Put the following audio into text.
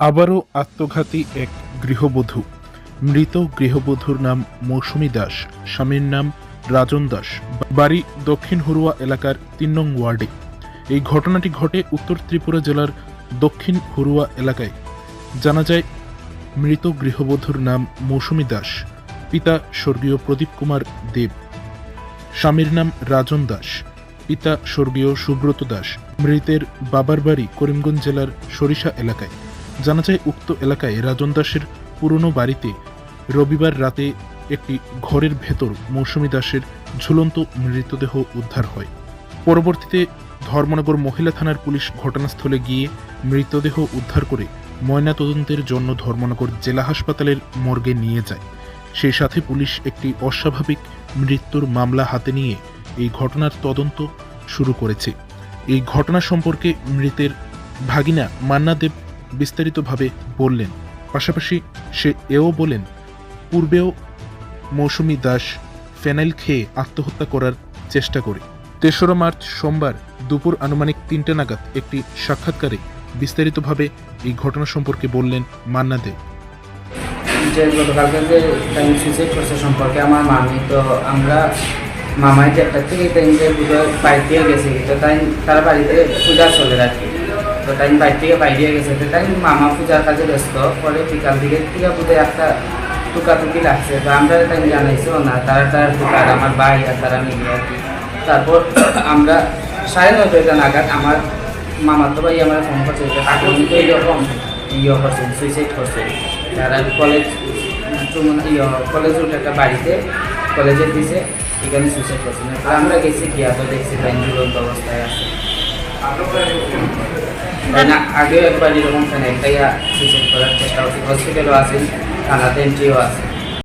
আবারও আত্মঘাতী এক গৃহবধূ। মৃত গৃহবধূর নাম মৌসুমী দাস, স্বামীর নাম রাজন দাস। বাড়ি দক্ষিণ হরুয়া এলাকার তিন নং ওয়ার্ডে। এই ঘটনাটি ঘটে উত্তর ত্রিপুরা জেলার দক্ষিণ হরুয়া এলাকায়। জানা যায়, মৃত গৃহবধূর নাম মৌসুমী দাস, পিতা স্বর্গীয় প্রদীপ কুমার দেব। স্বামীর নাম রাজন দাস, পিতা স্বর্গীয় সুব্রত দাস। মৃতের বাবার বাড়ি করিমগঞ্জ জেলার সরিষা এলাকায়। জানা যায় উক্ত এলাকায় রাজন দাসের পুরনো বাড়িতে রবিবার রাতে একটি ঘরের ভেতর মৌসুমী দাসের ঝুলন্ত মৃতদেহ উদ্ধার হয়। পরবর্তীতে ধর্মনগর মহিলা থানার পুলিশ ঘটনাস্থলে গিয়ে মৃতদেহ উদ্ধার করে ময়নাতদন্তের জন্য ধর্মনগর জেলা হাসপাতালের মর্গে নিয়ে যায়। সেই সাথে পুলিশ একটি অস্বাভাবিক মৃত্যুর মামলা হাতে নিয়ে এই ঘটনার তদন্ত শুরু করেছে। এই ঘটনা সম্পর্কে মৃতের ভাগিনা মান্না দেব বিস্তারিতভাবে বললেন। পাশাপাশি সে এও বলেন, পূর্বেও মৌসুমী দাস ফেনাইল খেয়ে আত্মহত্যা করার চেষ্টা করে। তেসরা মার্চ সোমবার দুপুর আনুমানিক তিনটে নাগাদ একটি সাক্ষাৎকারে বিস্তারিতভাবে এই ঘটনা সম্পর্কে বললেন মান্না দেব যে সম্পর্কে আমার মামি, তো আমরা মামাই একটা থেকে টাইম পুজো দিয়ে গেছে। তো তাই তার বাড়িতে পূজা চলে রাখি। তো টাইম বাইর থেকে বাইরে গেছে। তো তাই মামা পূজার কাজে ব্যস্ত। পরে বিকাল দিকে থেকে পুজো একটা টুকাটুকি লাগছে। তো আমরা তাই জানাইছো না, তারা তার টুকার আমার ভাই আর তারা মিলে আর কি। তারপর আমরা সাড়ে নয়টা নাগাদ আমার মামার তো ভাই আমার ফোন করছে এইরকম ইয়ে করছে সুইসাইড করছে। যারা কলেজ কলেজ রুট একটা বাড়িতে কলেজে দিছে, এখানে সুইসাইড করছে। আমরা গেছি, গিয়া তো দেখছি, তাই অবস্থায় আছে। তাই না আগেও একবার এরকম ফ্যান একটাই সুইসাইড করার চেষ্টা করছে হসপিটালও আছে থানাতে এন্ট্রিও আছে